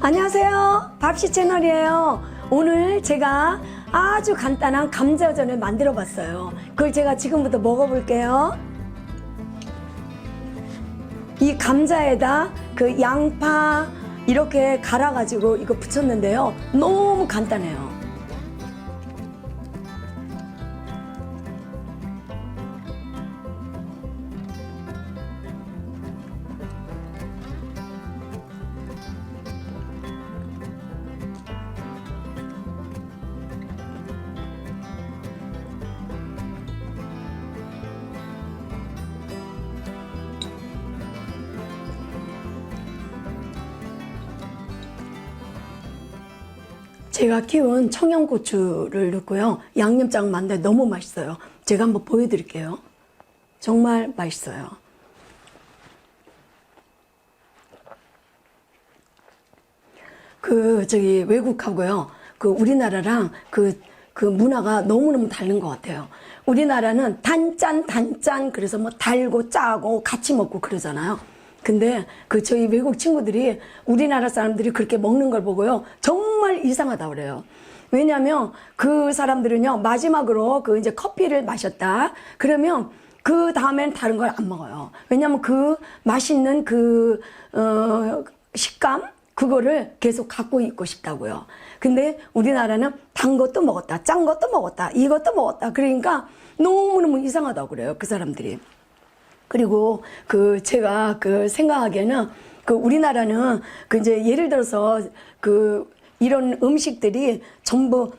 안녕하세요. 밥시 채널이에요. 오늘 제가 아주 간단한 감자전을 만들어 봤어요. 그걸 제가 지금부터 먹어볼게요. 이 감자에다 그 양파 이렇게 갈아가지고 이거 붙였는데요. 너무 간단해요. 제가 키운 청양고추를 넣고요. 양념장 만들 너무 맛있어요. 제가 한번 보여드릴게요. 정말 맛있어요. 그 저기 외국하고요. 그 우리나라랑 그, 그 문화가 너무너무 다른 것 같아요. 우리나라는 단짠 단짠 그래서 뭐 달고 짜고 같이 먹고 그러잖아요. 근데 그 저희 외국 친구들이 우리나라 사람들이 그렇게 먹는 걸 보고요. 정말 이상하다 그래요. 왜냐면 그 사람들은요. 마지막으로 그 이제 커피를 마셨다. 그러면 그 다음엔 다른 걸 안 먹어요. 왜냐면 그 맛있는 그, 어, 식감? 그거를 계속 갖고 있고 싶다고요. 근데 우리나라는 단 것도 먹었다, 짠 것도 먹었다, 이것도 먹었다. 그러니까 너무너무 이상하다고 그래요. 그 사람들이. 그리고 그 제가 그 생각하기에는 그 우리나라는 그 이제 예를 들어서 그 이런 음식들이 전부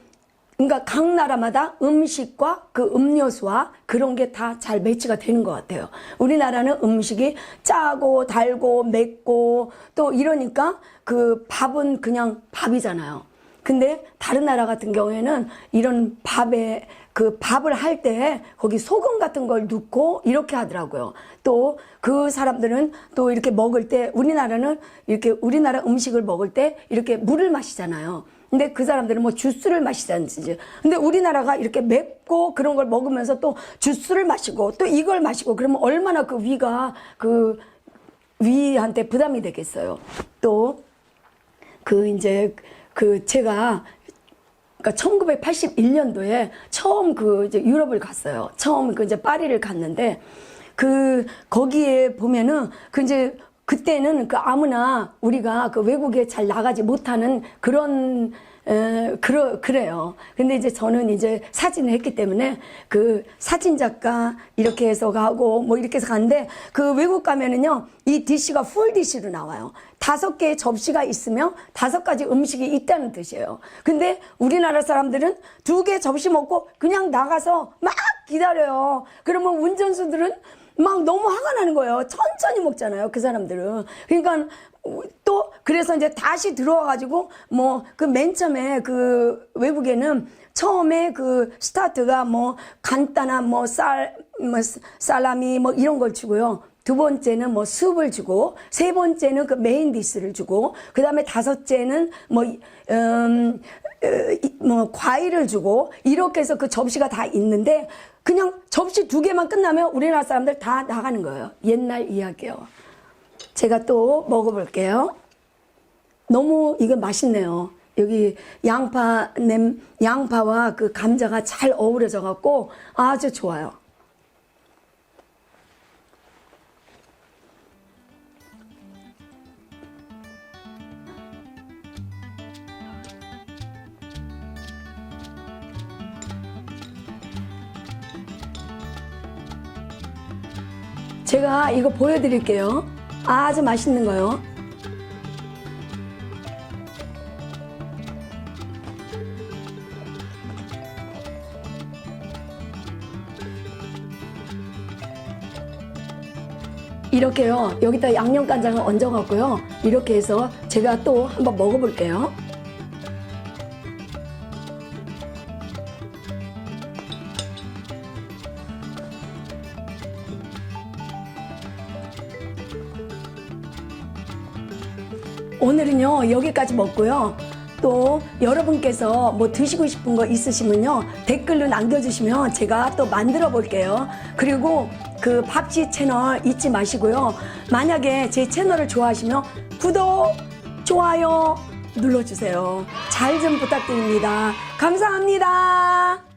그러니까 각 나라마다 음식과 그 음료수와 그런 게 다 잘 매치가 되는 것 같아요. 우리나라는 음식이 짜고 달고 맵고 또 이러니까 그 밥은 그냥 밥이잖아요. 근데 다른 나라 같은 경우에는 이런 밥에 그 밥을 할 때 거기 소금 같은 걸 넣고 이렇게 하더라고요. 또 그 사람들은 또 이렇게 먹을 때 우리나라는 이렇게 우리나라 음식을 먹을 때 이렇게 물을 마시잖아요. 근데 그 사람들은 뭐 주스를 마시잖지. 근데 우리나라가 이렇게 맵고 그런 걸 먹으면서 또 주스를 마시고 또 이걸 마시고 그러면 얼마나 그 위가 그 위한테 부담이 되겠어요. 또 그 이제 그 제가 그러니까 1981년도에 처음 그 이제 유럽을 갔어요. 처음 그 이제 파리를 갔는데 그 거기에 보면은 그 이제 그때는 그 아무나 우리가 그 외국에 잘 나가지 못하는 그런 에, 그러, 그래요. 근데 이제 저는 이제 사진을 했기 때문에 그 사진 작가 이렇게 해서 가고 뭐 이렇게 해서 가는데 그 외국 가면은요 이 디시가 풀 디시로 나와요. 다섯 개의 접시가 있으면 다섯 가지 음식이 있다는 뜻이에요. 근데 우리나라 사람들은 두 개 접시 먹고 그냥 나가서 막 기다려요. 그러면 운전수들은 막 너무 화가 나는 거예요. 천천히 먹잖아요. 그 사람들은. 그러니까 또 그래서 이제 다시 들어와 가지고 뭐 그 맨 처음에 그 외국에는 처음에 그 스타트가 뭐 간단한 뭐 쌀 뭐 살라미 뭐 이런 걸 주고요. 두 번째는 뭐 숲을 주고 세 번째는 그 메인 디스를 주고 그 다음에 다섯째는 뭐 음, 어, 이- 뭐 과일을 주고 이렇게 해서 그 접시가 다 있는데 그냥 접시 두 개만 끝나면 우리나라 사람들 다 나가는 거예요. 옛날 이야기요. 제가 또 먹어볼게요. 너무 이거 맛있네요. 여기 양파 냄 양파와 그 감자가 잘 어우러져 갖고 아주 좋아요. 제가 이거 보여드릴게요. 아주 맛있는 거요. 이렇게요. 여기다 양념 간장을 얹어 갖고요. 이렇게 해서 제가 또 한번 먹어볼게요. 오늘은요 여기까지 먹고요. 또 여러분께서 뭐 드시고 싶은 거 있으시면요 댓글로 남겨주시면 제가 또 만들어 볼게요. 그리고 그 밥지 채널 잊지 마시고요. 만약에 제 채널을 좋아하시면 구독, 좋아요 눌러주세요. 잘 좀 부탁드립니다. 감사합니다.